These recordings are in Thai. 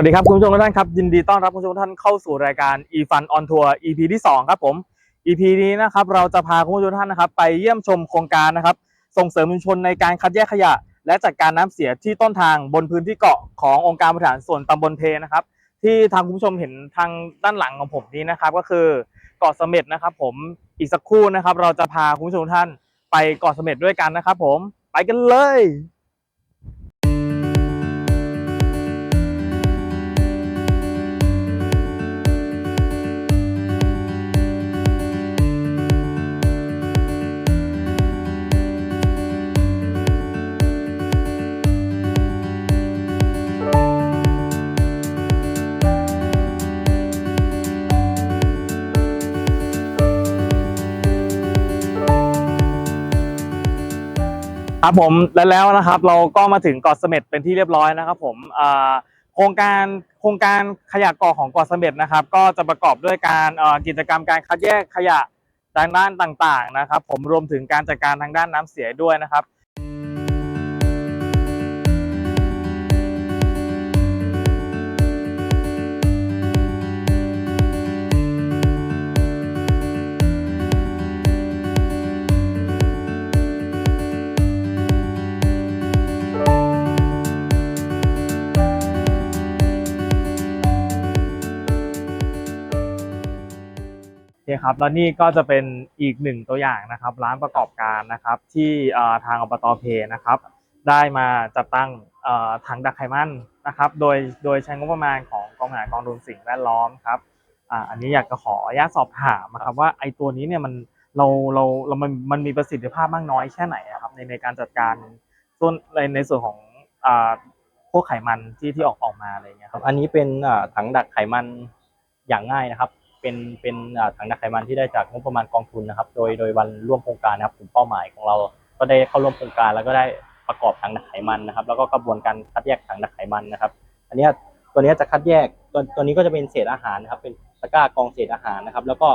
วัสดีครับคุณผู้ชมทุกท่านครับยินดีต้อนรับคุณผู้ชมทุกท่านเข้าสู่รายการ eFun on Tour EP ที่ 2 ครับผม EP นี้นะครับเราจะพาคุณผู้ชมทุกท่านนะครับไปเยี่ยมชมโครงการนะครับ ส่งเสริมชุมชนในการคัดแยกขยะ และจัดการน้ำเสียที่ต้นทางบนพื้นที่เกาะขององค์การบริหารส่วนตำบลเพนะครับ ที่ทางคุณผู้ชมเห็นทางด้านหลังของผมนี้นะครับ ก็คือเกาะเสม็ดนะครับ ผมอีกสักครู่นะครับ เราจะพาคุณผู้ชมทุกท่านไปเกาะเสม็ดด้วยกันนะครับ ผมไปกันเลย ครับผมและแล้วนะครับเราก็มาถึงเกาะเสม็ดเป็นที่เรียบร้อยนะครับผมโครงการโครงการขยะเกาะของเกาะเสม็ดนะครับ ก็จะประกอบด้วยการกิจกรรมการคัดแยกขยะทางด้านต่างๆนะครับ ผมรวมถึงการจัดการทางด้านน้ำเสียด้วยนะครับ คครับแล้วนี่ก็จะเป็นอีกหนึ่งตัวอย่างนะครับ ร้านประกอบการนะครับ ที่ทางอบตเพนะครับ ได้มาจัดตั้งถังดักไขมันนะครับ โดยโดยใช้งบประมาณของกองหากองทุนสิ่งแวดล้อมครับอันนี้อยากจะขออนุญาตสอบถามนะครับว่าไอ้ตัวนี้เนี่ยมันเราเราเรามันมันมีประสิทธิภาพมากน้อยแค่ไหนอะครับในในการจัดการส่วนในในส่วนของพวกไขมันที่ที่ออกออกมาอะไรเงี้ยครับอันนี้เป็นถังดักไขมันอย่างง่ายนะครับ เป็นเป็นถังดักไขมันที่ได้จากงบประมาณกองทุนนะครับ โดยโดยวันร่วมโครงการนะครับกลุ่มเป้าหมายของเรา ก็ได้เข้าร่วมโครงการแล้วก็ได้ประกอบถังดักไขมันนะครับ แล้วก็กระบวนการคัดแยกถังดักไขมันนะครับ อันนี้ตัวนี้จะคัดแยกตัวตัวนี้ก็จะเป็นเศษอาหารนะครับ เป็นตะกร้ากองเศษอาหารนะครับ แล้วก็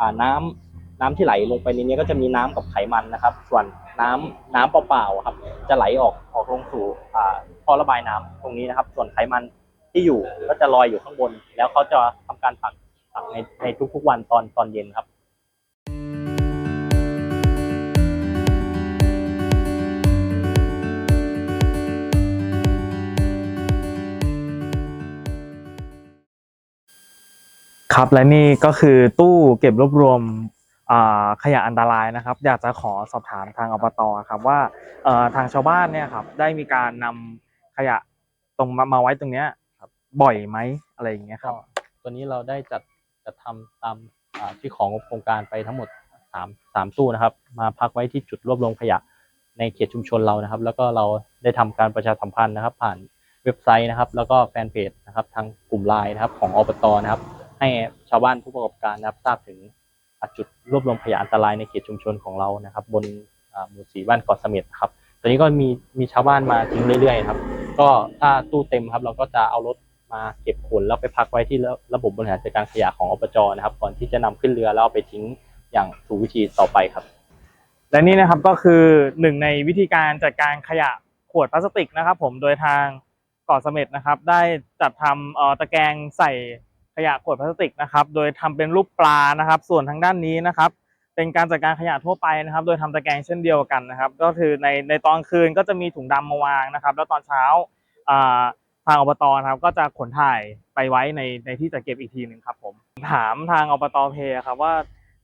อ่าน้ำน้ำที่ไหลลงไปในนี้ก็จะมีน้ำกับไขมันนะครับ ส่วนน้ำน้ำเปล่าๆครับ จะไหลออกออกลงสู่ท่อระบายน้ำตรงนี้นะครับ ส่วนไขมันที่อยู่ก็จะลอยอยู่ข้างบน แล้วเขาจะทำการตัก ตักในในทุกๆวันตอนตอนเย็นครับครับและนี่ก็คือตู้เก็บรวบรวมอ่าขยะอันตรายนะครับ อยากจะขอสอบถามทางอบตครับว่าเอ่อทางชาวบ้านเนี่ยครับได้มีการนำขยะตรงมามาไว้ตรงเนี้ยครับบ่อยไหมอะไรอย่างเงี้ยคก็รับ ตัวนี้เราได้จัด จัดทำตามที่ของโครงการไปทั้งหมดสามตู้นะครับ มาพักไว้ที่จุดรวบรวมขยะในเขตชุมชนเรานะครับ แล้วก็เราได้ทำการประชาสัมพันธ์นะครับ ผ่านเว็บไซต์นะครับ แล้วก็แฟนเพจนะครับ ทางกลุ่มไลน์นะครับ ของอบตนะครับ ให้ชาวบ้านผู้ประกอบการนะครับทราบถึงจุดรวบรวมขยะอันตรายในเขตชุมชนของเรานะครับ บนหมู่สีบ้านเกาะเสม็ดนะครับตอนนี้ก็มีมีชาวบ้านมาทิ้งเรื่อยๆครับ ก็ถ้าตู้เต็มครับ เราก็จะเอารถ มาเก็บขนแล้วไปพักไว้ที่ระบบบริหารจัดการขยะของอบจนะครับ ก่อนที่จะนำขึ้นเรือแล้วไปทิ้งอย่างถูกวิธีต่อไปครับ และนี่นะครับก็คือหนึ่งในวิธีการจัดการขยะขวดพลาสติกนะครับ ผมโดยทางเกาะเสม็ดนะครับ ได้จัดทำตะแกรงใส่ขยะขวดพลาสติกนะครับ โดยทำเป็นรูปปลานะครับ ส่วนทางด้านนี้นะครับ เป็นการจัดการขยะทั่วไปนะครับ โดยทำตะแกรงเช่นเดียวกันนะครับ ก็คือในในตอนคืนก็จะมีถุงดำมาวางนะครับ แล้วตอนเช้าอ่า ทางอบตนะครับก็จะขนถ่ายไปไว้ในในที่จัดเก็บอีกทีหนึ่งครับผมถามทางอบตเพครับว่า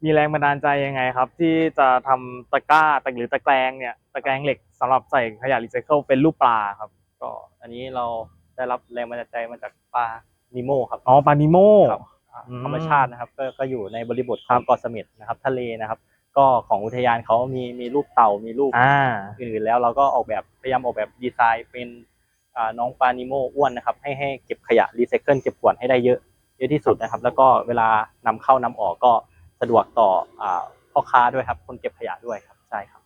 มีแรงบันดาลใจยังไงครับ ที่จะทำตะกร้าตะหรือตะแกรงเนี่ยตะแกรงเหล็กสำหรับใส่ขยะรีไซเคิลเป็นรูปปลาครับ ก็อันนี้เราได้รับแรงบันดาลใจมาจากปลานิโมครับอ๋อปลานิโมครับอืมธรรมชาตินะครับก็ก็อยู่ในบริบทของเกาะเสม็ดนะครับ ทะเลนะครับ ก็ของอุทยานเขามีมีรูปเต่ามีรูปอ่าอื่นๆแล้วเราก็ออกแบบพยายามออกแบบดีไซน์เป็นอ่า น้องปลานิโมอ้วนนะครับให้ให้เก็บขยะรีไซเคิลเก็บขวดให้ได้เยอะเยอะที่สุดนะครับ แล้วก็เวลานำเข้านำออกก็สะดวกต่ออ่าพ่อค้าด้วยครับ คนเก็บขยะด้วยครับใช่ครับ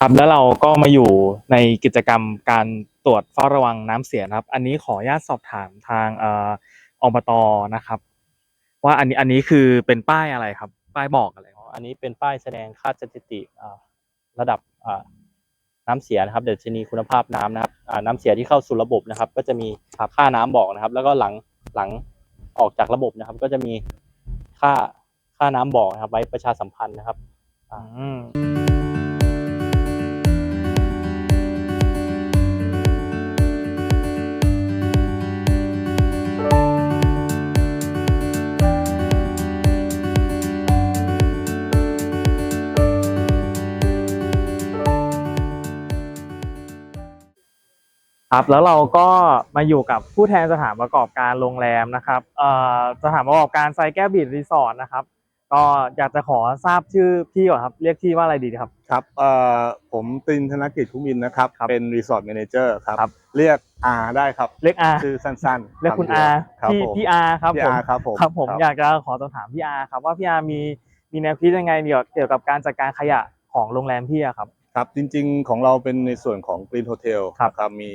ครับแล้วเราก็มาอยู่ในกิจกรรมการตรวจเฝ้าระวังน้ำเสียนะครับ อันนี้ขออนุญาตสอบถามทางเอ่ออบตนะครับ ว่าอันนี้อันนี้คือเป็นป้ายอะไรครับ ป้ายบอกอะไรอันนี้เป็นป้ายแสดงค่าสถิติอ่าระดับ อ่าน้ำเสียนะครับดัชนีคุณภาพน้ำนะครับอ่าน้ำเสียที่เข้าสู่ระบบนะครับ ก็จะมีค่าน้ำบอกนะครับ แล้วก็หลังหลังออกจากระบบนะครับ ก็จะมีค่าค่าน้ำบอกนะครับ ไว้ประชาสัมพันธ์นะครับ อืม ครับแล้วเราก็มาอยู่กับผู้แทนสถานประกอบการโรงแรมนะครับเอ่อสถานประกอบการไซแก้วบีดรีสอร์ทนะครับ ก็อยากจะขอทราบชื่อพี่ก่อนครับ เรียกพี่ว่าอะไรดีครับครับเอ่อผมตรินธนกิจคุมินนะครับครับ เป็นรีสอร์ทแมเนเจอร์ครับครับ เรียกอาได้ครับ เรียกอาชื่อสั้นๆ เรียกคุณำดีอายวครับพี่ผมพี่อาครับพี่ผมอาครับผมครับผมอยากจะขอสอบถามพี่อาครับว่าพี่อามีมีแนวคิดยังไงเกี่ยวเกี่ยวกับการจัดการขยะของโรงแรมพี่อะครับ ครับจริงๆของเราเป็นในส่วนของ Green Hotel ครับครับมี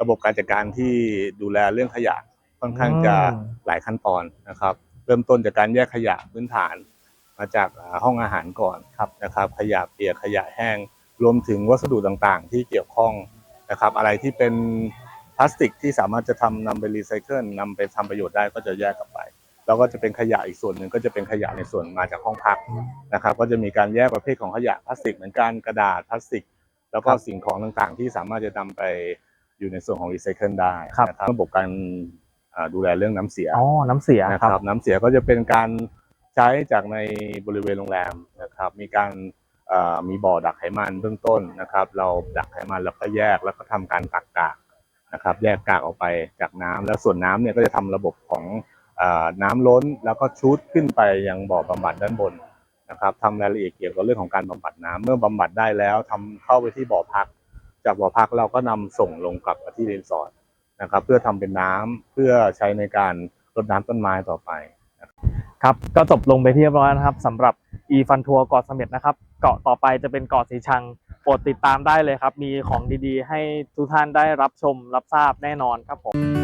ระบบการจัดการที่ดูแลเรื่องขยะค่อนข้างจะอืมหลายขั้นตอนนะครับ เริ่มต้นจากการแยกขยะพื้นฐาน มาจากอ่าห้องอาหารก่อนครับนะครับ ขยะเปียกขยะแห้ง รวมถึงวัสดุต่างๆ ที่เกี่ยวข้องนะครับ อะไรที่เป็นพลาสติกที่สามารถจะทำนำไปรีไซเคิลนำไปทำประโยชน์ได้ก็จะแยกกลับไป แล้วก็จะเป็นขยะอีกส่วนหนึ่งก็จะเป็นขยะในส่วนมาจากห้องพักนะครับ ก็จะมีการแยกประเภทของขยะพลาสติกเหมือนกันกระดาษพลาสติก แล้วก็ครับสิ่งของต่างๆ ที่สามารถจะนำไปอยู่ในส่วนของรีไซเคิลได้ครับนะครับระบบการอ่าดูแลเรื่องน้ำเสียอ๋อน้ำเสียนะคครัรับบน้ำเสียก็จะเป็นการใช้จากในบริเวณโรงแรมนะครับ มีการเอ่อมีบ่อดักไขมันเบื้องต้นนะครับ เราดักไขมันแล้วก็แยกแล้วก็ทำการตักกากนะครับ แยกกากออกไปจากน้ำแล้วส่วนน้ำเนี่ยก็จะทำระบบของเอ่อ น้ำล้นแล้วก็ชุดขึ้นไปยังบ่อบำบัดด้านบนนะครับทำรายละเอียดเกี่ยวกับเรื่องของการบำบัดน้ำเมื่อบำบัดได้แล้วทำเข้าไปที่บ่อพัก จากบ่อพักเราก็นำส่งลงกลับมาที่รีสอร์ทนะครับ เพื่อทำเป็นน้ำเพื่อใช้ในการรดน้ำต้นไม้ต่อไปครับก็จบลงไปที่เรียบร้อยนะครับสำหรับ e f u n Tour เกาะเสม็ดนะครับ เกาะต่อไปจะเป็นเกาะสีชังโปรดติดตามได้เลยครับ มีของดีๆ ให้ทุกท่านได้รับชมรับทราบแน่นอนครับผม